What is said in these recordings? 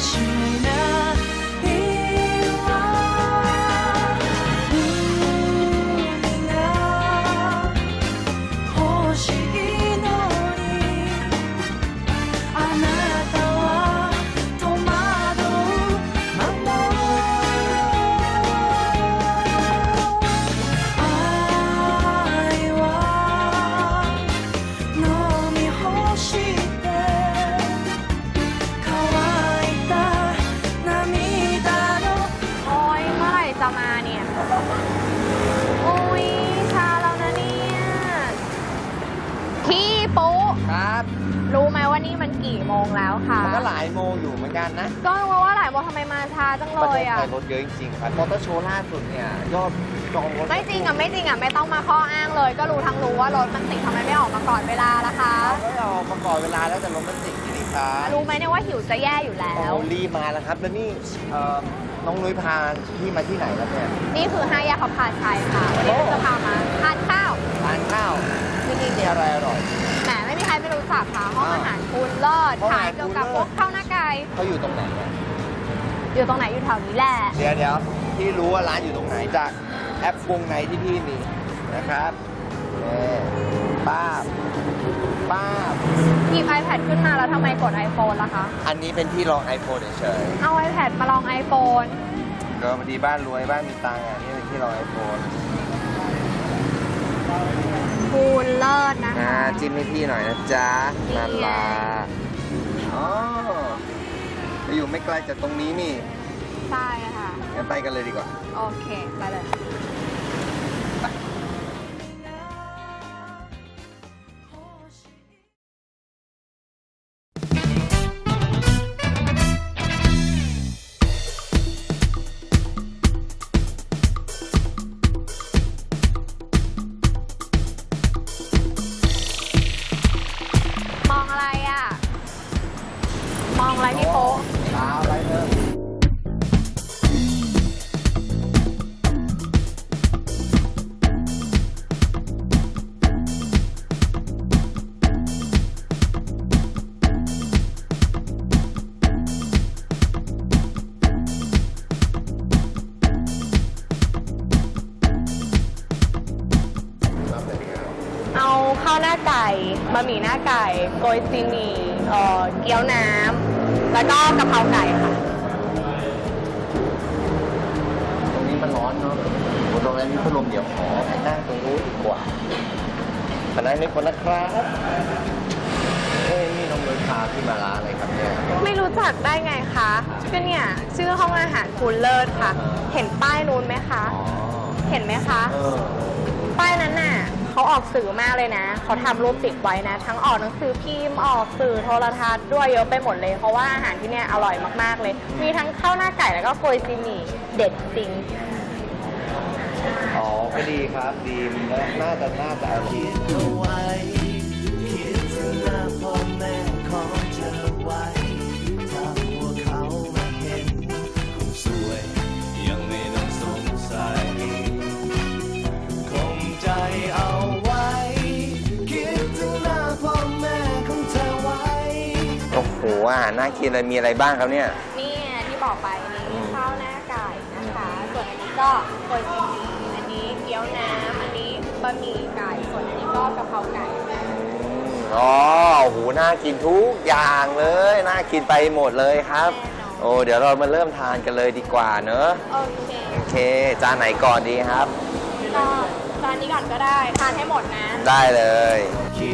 心 คะมันก็หลายโมงอยู่เหมือนกันนะก็รู้ว่าหลายโมงทำไมมาช้าจังเลประเทยศอะ ไทยรถเยอะจริงๆครับมอเตอร์โชว์ล่าสุดเนี่ยยอดจองรถ ไม่จริงอะ ไม่จริงอะ ไม่ต้องมาข้ออ้างเลย ก็รู้ทั้งรู้ว่ารถมันติดทำไมไม่ออกมาก่อนเวลาล่ะคะไม่ออกมาก่อนเวลาแล้วแต่รถมันติดอยู่นี่ครับรู้ไหมเนี่ยว่าหิวจะแย่อยู่แล้โอ้วรีบมาแล้วครับ แล้วนี่เอ่อน้องนุ้ยพาพี่มาที่ไหนครับเนี่ยนี่คือห้าแยกเขาพาชัยค่ะ วันนี้เราจะพามาทานข้าวทานข้าวที่นี่มีอะไรอร่อย แหมไม่มีใครไม่รู้จักค่ะห้องอาหารคุณเลิศห้องอาขาหารยเกี่ยวกับคุณพเลิวศกข้าวหน้าไก่เขาอยู่ตรงไหนเนี่ยอยู่ตรงไหนอยู่แถวนี้แหละเดี๋ยวเดี๋ยวพี่รู้ว่าร้านอยู่ตรงไหนจากแอปวงในที่พี่มีนะครับนี่ป้าบป้าบหยิบ iPad ขึ้นมาแล้วทำไมกด iPhone ล่ะคะ อันนี้เป็นที่รอง iPhone เฉยเอา iPad มาลอง iPhone ๆก็พอดีบ้านรวยบ้านมีตังค์อะนี่เป็นที่รอง iPhone คุณเลิศนะอ่าคะ จิ้มให้พี่หน่อยนะจ๊ะนั่นล่ะอ๋อไปอยู่ไม่ไกลจากตรงนี้นี่ใช่ค่ะงั้นไปกันเลยดีกว่า โอเค ไปเลย บะหมี่หน้าไก่โกยซีหมี่เอ่อเกี๊ยวน้ำแล้วก็กะเพราไก่ค่ะ ตรงนี้มันร้อนเนาะตรงนั้นมีพัดลมเดี๋ยวขอไปนั่งตรงนู้นดีกว่ามานั่งนี่คนนะครับ เอ้ยนี่น้องเบิร์ดพาพี่มาร้านอะไรครับเนี่ย ไม่รู้จักได้ไงคะก็เนี่ยชื่อห้องอาหารคุณเลิศค่ะ เห็นป้ายนู้นไหมคะ อ๋อ เห็นไหมคะ เออป้ายนั้นน่ะ เขาออกสื่อมากเลยนะ เขาทำรูปติดไว้นะ ทั้งออกหนังสือพิมพ์ออกสื่อโทรทัศน์ด้วยเยอะไปหมดเลย เพราะว่าอาหารที่เนี่ยอร่อยมากๆเลย มีทั้งข้าวหน้าไก่แล้วก็โกยซีหมี่เด็ดจริง อ๋อก็ดีครับ ดีน่าจะน่าจะดี อ้โหอาหารน่ากินเลยมีอะไรบ้างครับเนี่ย นี่ที่บอกไปนี่อืมข้าวหน้าไก่นะคะ ส่วนอันนี้ก็โกยซีหมี่อันนี้เกี๊ยวน้ำอันนี้บะหมี่ไก่ส่วนอันนี้ก็กะเพราไก่อ๋อโอ้โหน่ากินทุกอย่างเลยน่ากินไปหมดเลยครับ โอ้เดี๋ยวเรามาเริ่มทานกันเลยดีกว่าเนอะโอเคโอเคจานไหนก่อนดีครับ ก็จานนี้ก่อนก็ได้ทานให้หมดนะ ได้เลยคิ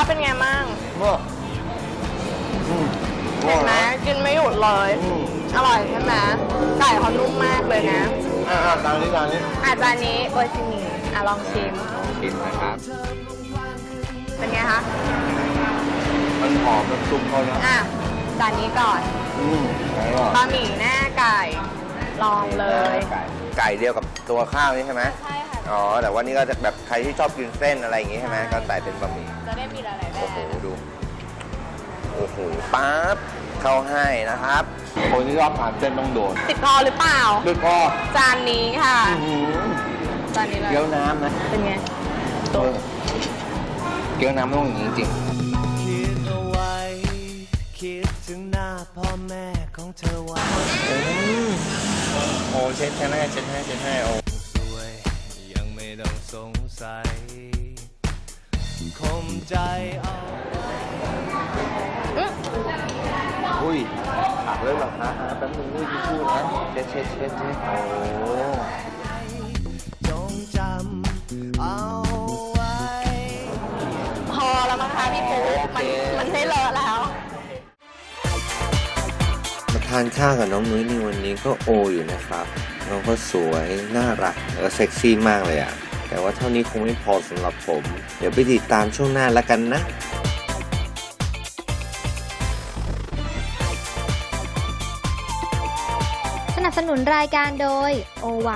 ห็นรสชาติเป็นไงมั่งเมื่ออืมเห็นไหมกินไม่หยุดเลย อืมอร่อยใช่ไหมไก่เขานุ่มมากเลยนะ อ่าตามนี้ตามนี้อาจานนี้โกยซีหมี่อะลองชิม กินนะครับ เป็นไงคะ มันหอมน้ำซุปเขาเนอะอะจานนี้ก่อนอืมไหนก่อนบะหมี่หน้าไก่ ลองเลยไก่ไก่เดียวกับตัวข้าวนี่ใช่ไหมใช่ค่ะ อ๋อ แต่ว่านี่ก็จะแบบใครที่ชอบกินเส้นอะไรอย่างงี้ใช่ไหมก็ใส่เป็นบะหมี่ จะได้มีหลายๆแบโอ้โห บดู โอ้โหปั๊บ เข้าให้นะครับ คนที่ชอบทานเส้นต้องโดนติดคอหรือเปล่าลึกคอจานนี้ค่ะ อื้อหือจานนี้เลย เกี๊ยวน้ำนะเป็นไงตัวเกี๊ยวน้ำต้องอย่างนี้จริงคิดเอาไว้ คิดถึงหน้าพ่อแม่ของเธอไว้อืมโอ้เช็ดให้เช็ดให้เช็ดให้โอ้ สงสัยคมใจเอาอุ้ยผักเลยเหรอคะอ่าแป๊บนึงนี่พี่พูดนะเช็ดเช็ดเช็ดเช็ดโอ้จงจำเอาไว้ พอแล้วมั้งคะพี่ปุ๊มันมันได้เลอะแล้วมาทานข้าวกับน้องนุ้ยในวันนี้ก็โออยู่นะครับ น้องก็สวย น่ารักแล้วก็เซ็กซี่มากเลยอะ แต่ว่าเท่านี้คงไม่พอสำหรับผม เดี๋ยวไปติดตามช่วงหน้าแล้วกันนะสนับสนุนรายการโดยโอไว